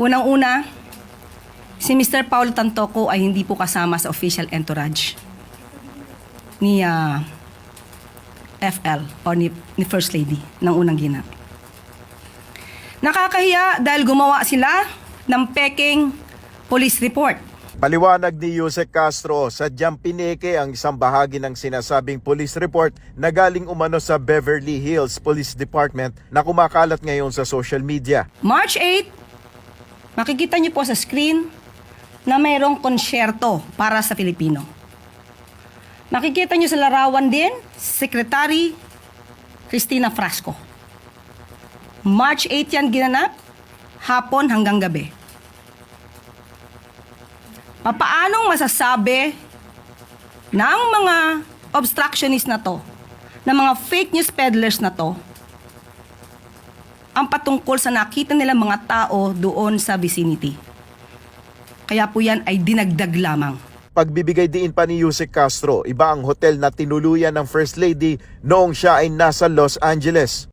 Unang-una, si Mr. Paulo Tantoco ay hindi po kasama sa official entourage ni ah, FL o ni, ni First Lady ng unang ginap. Nakakahiya dahil gumawa sila ng peking police report. Paliwanag ni Yusek Castro, sadyang pineke ang isang bahagi ng sinasabing police report na galing umano sa Beverly Hills Police Department na kumakalat ngayon sa social media. March 8, makikita niyo po sa screen na mayroong konsyerto para sa Filipino. Makikita niyo sa larawan din, Secretary Cristina Frasco. March 8 yan ginanap, hapon hanggang gabi. Papaanong masasabi ng mga obstructionist na to, ng mga fake news peddlers na to, ang patungkol sa nakita nila mga tao doon sa vicinity. Kaya po yan ay dinagdag lamang. Pagbibigay diin pa ni Yusek Castro, iba ang hotel na tinuluyan ng First Lady noong siya ay nasa Los Angeles.